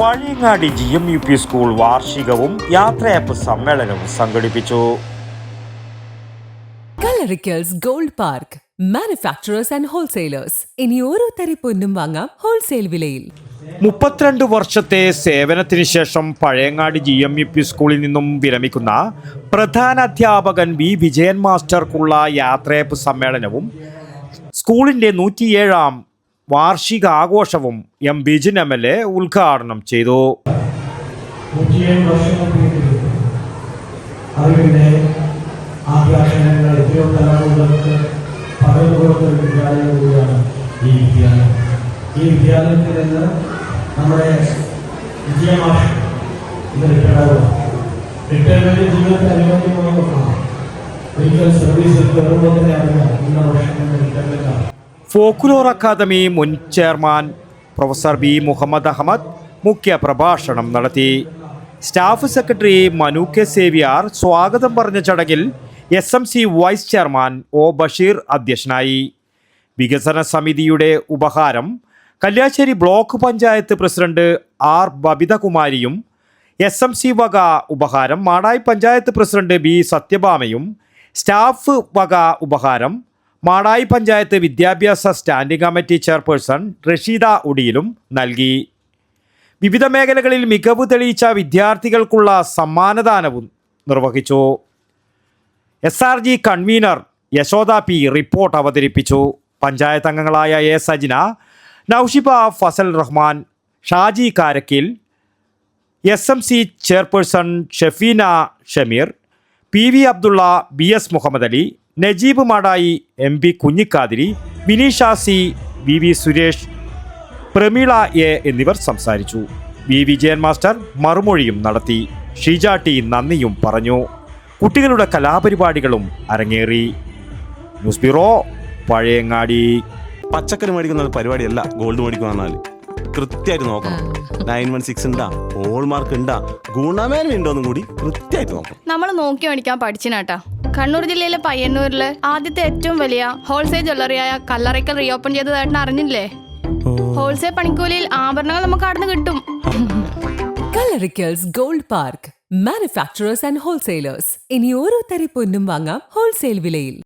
Pazhayangadi G M U P school വാർഷികവും യാത്രയപ്പ് സമ്മേളനവും സംഘടിപ്പിച്ചു. Kalarickals gold park manufacturers and wholesalers ഇനി ഓരോ തരി പൊന്നും വാങ്ങാം ഹോൾസെയിൽ വിലയിൽ. മുപ്പത്തിരണ്ട് വർഷത്തെ സേവനത്തിന് ശേഷം Pazhayangadi G M U P സ്കൂളിൽ നിന്നും വിരമിക്കുന്ന പ്രധാന അധ്യാപകൻ വി. വിജയൻ മാസ്റ്റർക്കുള്ള യാത്രയപ്പ് സമ്മേളനവും സ്കൂളിന്റെ നൂറ്റിയേഴാം വാർഷിക ആഘോഷവും M Bijin M L A ഉദ്ഘാടനം ചെയ്തു. അറിവിന്റെ കൂടിയാണ് ഈ ഈ നമ്മുടെ ജീവിതത്തിൽ അനുയോജ്യമായ ഒരിക്കൽ അറിയാം ഫോക്കുലോർ അക്കാദമി മുൻ chairman professor B Muhammad Ahmed മുഖ്യ പ്രഭാഷണം നടത്തി. Staff secretary Manu K Xavier സ്വാഗതം പറഞ്ഞ ചടങ്ങിൽ S M C vice chairman O Basheer അധ്യക്ഷനായി. വികസന സമിതിയുടെ ഉപഹാരം Kalliasseri block panchayat president R ബബിതകുമാരിയും S M C വക ഉപഹാരം മാടായി പഞ്ചായത്ത് പ്രസിഡന്റ് ബി സത്യഭാമയും സ്റ്റാഫ് വക ഉപഹാരം മാടായി പഞ്ചായത്ത് വിദ്യാഭ്യാസ സ്റ്റാൻഡിംഗ് കമ്മിറ്റി ചെയർപേഴ്സൺ റഷീദ ഉടിയിലും നൽകി. വിവിധ മേഖലകളിൽ മികവ് തെളിയിച്ച വിദ്യാർത്ഥികൾക്കുള്ള സമ്മാനദാനവും നിർവഹിച്ചു. S R G convener Yashoda P report അവതരിപ്പിച്ചു. പഞ്ചായത്ത് അംഗങ്ങളായ A Sajina Noushiba Fazal Rahman Shaji Karakkil S M C chairperson Shefeena Shameer P V Abdulla B S Muhammad Ali Najeeb Madayi M P Kunhikathiri Vineesha C V V Suresh Prameela A എന്നിവർ സംസാരിച്ചു. V Vijayan master മറുമൊഴിയും നടത്തി. Sheeja T നന്ദിയും പറഞ്ഞു. കുട്ടികളുടെ കലാപരിപാടികളും അരങ്ങേറി. News bureau Pazhayangadi. പച്ചക്കറി മേടിക്കുന്ന പരിപാടിയല്ല ഗോൾഡ് മേടിക്കുക കൃത്യമായിട്ട് നോക്കണം. നയൻ വൺ സിക്സ് ഉണ്ടാ ഹോൾമാർക്ക് ഉണ്ടാ ഗുണമേന്മ ഉണ്ടോന്നും കൂടി കൃത്യമായിട്ട് നോക്കണം. നമ്മൾ നോക്കി മേടിക്കാൻ പഠിച്ചിനാട്ടാ. കണ്ണൂർ ജില്ലയിലെ പയ്യന്നൂരിൽ ആദ്യത്തെ ഏറ്റവും വലിയ ഹോൾസെയിൽ ജ്വല്ലറിയായ കല്ലറയ്ക്കൽ റീഓപ്പൺ ചെയ്തതായിട്ട് അറിഞ്ഞില്ലേ? ഹോൾസെയിൽ പണിക്കൂലിയിൽ ആഭരണങ്ങൾ നമുക്ക് അവിടെ നിന്ന് കിട്ടും. Kallarickals gold park manufacturers and wholesalers. ഇനി ഓരോ തരി പൊന്നും വാങ്ങാം ഹോൾസെയിൽ വിലയിൽ.